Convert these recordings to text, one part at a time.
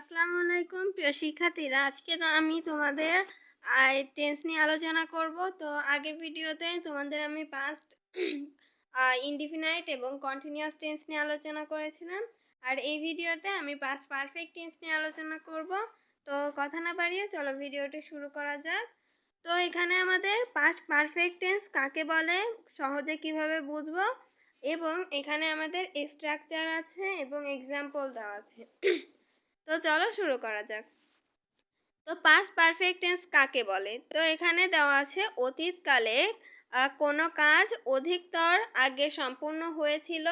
আসসালামু আলাইকুম, প্রিয় শিক্ষার্থীরা। আজকে আমি তোমাদের টেন্স নিয়ে আলোচনা করব। তো আগের ভিডিওতে তোমাদের আমি পাস্ট ইনডিফিনাইট এবং কন্টিনিউয়াস টেন্স নিয়ে আলোচনা করেছিলাম। আর এই ভিডিওতে আমি পাস্ট পারফেক্ট টেন্স নিয়ে আলোচনা করব। তো কথা না বাড়িয়ে চলো ভিডিওটি শুরু করা যাক। তো এখানে আমাদের পাস্ট পারফেক্ট টেন্স কাকে বলে, সহজে কীভাবে বুঝব? এবং এখানে আমাদের স্ট্রাকচার আছে এবং এক্সাম্পল দেওয়া আছে। তো চলো শুরু করা যাক। তো পাস্ট পারফেক্ট টেন্স কাকে বলে? তো এখানে দেওয়া আছে অতীতকালে কোনো কাজ অধিকতর আগে সম্পূর্ণ হয়েছিল।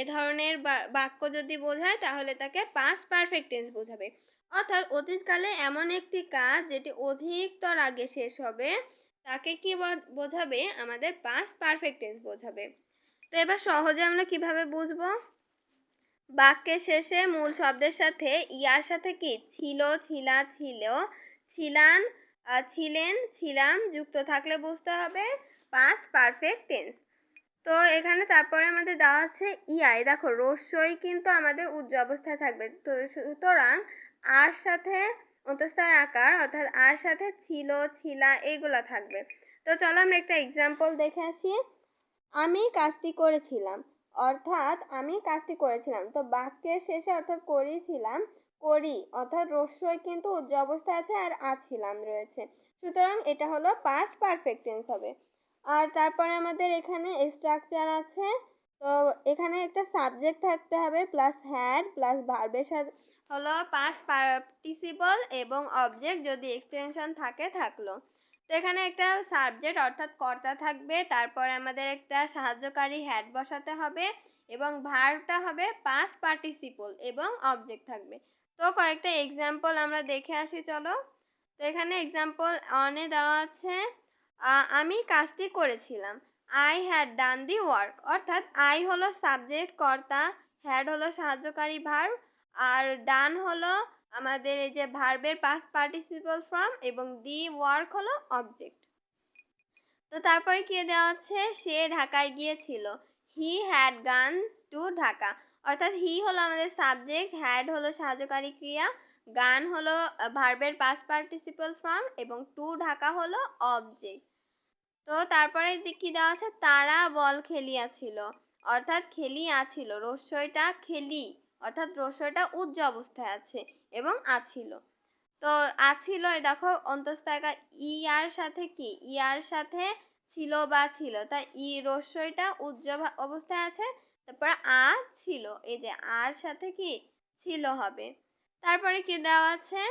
এ ধরনের বাক্য যদি বোঝায়, তাহলে তাকে পাস্ট পারফেক্ট টেন্স বোঝাবে। অর্থাৎ অতীতকালে এমন একটি কাজ যেটি অধিকতর আগে শেষ হবে, তাকে কি বোঝাবে? আমাদের পাস্ট পারফেক্ট টেন্স বোঝাবে। তো এবার সহজে আমরা কীভাবে বুঝব? বাক্যের শেষে মূল শব্দের সাথে ইয়ার সাথে কি? ছিল, ছিলা, ছিল। ছিলান ছিলেন, ছিলাম, যুক্ত থাকলে বুঝতে হবে। পাঁচ, পারফেক্ট টেন্স। তো এখানে তারপরে আমাদের দেওয়া আছে ইয়াই। দেখো, রস্যই কিন্তু আমাদের উজ্জ অবস্থায় থাকবে। তো সুতরাং আর সাথে অন্তস্থার আকার, অর্থাৎ আর সাথে ছিল, ছিলা এইগুলো থাকবে। তো চলো আমরা একটা এক্সাম্পল দেখে আসি। আমি কাজটি করেছিলাম। অর্থাৎ আমি কাজটি করেছিলাম। তো বাক্যের শেষে অর্থাৎ করেছিলাম, করি, অর্থাৎ রস্যই কিন্তু উজ্জ অবস্থায় আছে আর আছিলাম রয়েছে। সুতরাং এটা হলো পাস্ট পারফেক্ট টেন্স হবে। আর তারপরে আমাদের এখানে স্ট্রাকচার আছে। তো এখানে একটা সাবজেক্ট থাকতে হবে প্লাস হ্যাড প্লাস ভার্বের সাথে হলো পাস্ট পার্টিসিপল এবং অবজেক্ট যদি এক্সটেনশন থাকে, থাকল। তো এখানে একটা সাবজেক্ট অর্থাৎ কর্তা থাকবে, তারপরে আমাদের একটা সাহায্যকারী হ্যাড বসাতে হবে এবং ভার্বটা হবে পাস্ট পার্টিসিপল এবং অবজেক্ট থাকবে। তো কয়েকটা এক্সাম্পল আমরা দেখে আসি, চলো। তো এখানে এক্সাম্পল অনে দেওয়া আছে আমি কাজটি করেছিলাম। I had done the work অর্থাৎ আই হলো সাবজেক্ট কর্তা হ্যাড হলো সাহায্যকারী ভার্ব আর ডান হলো আমাদের এই যে ভার্বের পাস্ট পার্টিসিপল ফর্ম এবং দি ওয়ার্ক হলো অবজেক্ট তো তারপরে কি দেওয়া আছে? সে ঢাকায় গিয়েছিল। He had gone to Dhaka অর্থাৎ হি হলো আমাদের সাবজেক্ট হ্যাড হলো সাহায্যকারী ক্রিয়া গান হলো ভার্বের পাস্ট পার্টিসিপল ফর্ম এবং টু ঢাকা হলো অবজেক্ট তো তারপরে কি দেওয়া আছে? তারা বল খেলিয়াছিল। অর্থাৎ খেলিয়াছিল। রস্যইটা খেলি। অর্থাৎ রস্যটা উজ্জ অবস্থায় আছে এবং আছিল। তো আছিল দেখো অন্তস্থায়কার আর সাথে কি? ই আর সাথে ছিল বা ছিল। তাই ই রস্যইটা উজ্জ অবস্থায় আছে, তারপর আ ছিল। এই যে আর সাথে কি? ছিল হবে। তারপরে কি দেওয়া আছে?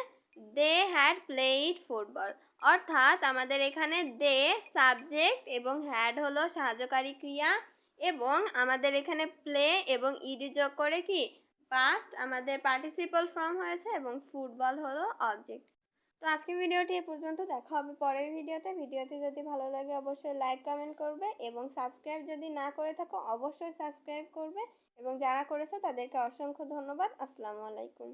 They had played football. অর্থাৎ আমাদের এখানে দে সাবজেক্ট এবং হ্যাড হলো সাহায্যকারী ক্রিয়া এবং আমাদের এখানে প্লে এবং ইডি যোগ করে কি? পাস্ট আমাদের পার্টিসিপাল ফর্ম হয়েছে এবং ফুটবল হলো অবজেক্ট তো আজকের ভিডিওটি এ পর্যন্ত, দেখা হবে পরের ভিডিওতে। ভিডিওটি যদি ভালো লাগে, অবশ্যই লাইক কমেন্ট করবে এবং সাবস্ক্রাইব যদি না করে থাকো, অবশ্যই সাবস্ক্রাইব করবে এবং যারা করেছে তাদেরকে অসংখ্য ধন্যবাদ। আসসালামু আলাইকুম।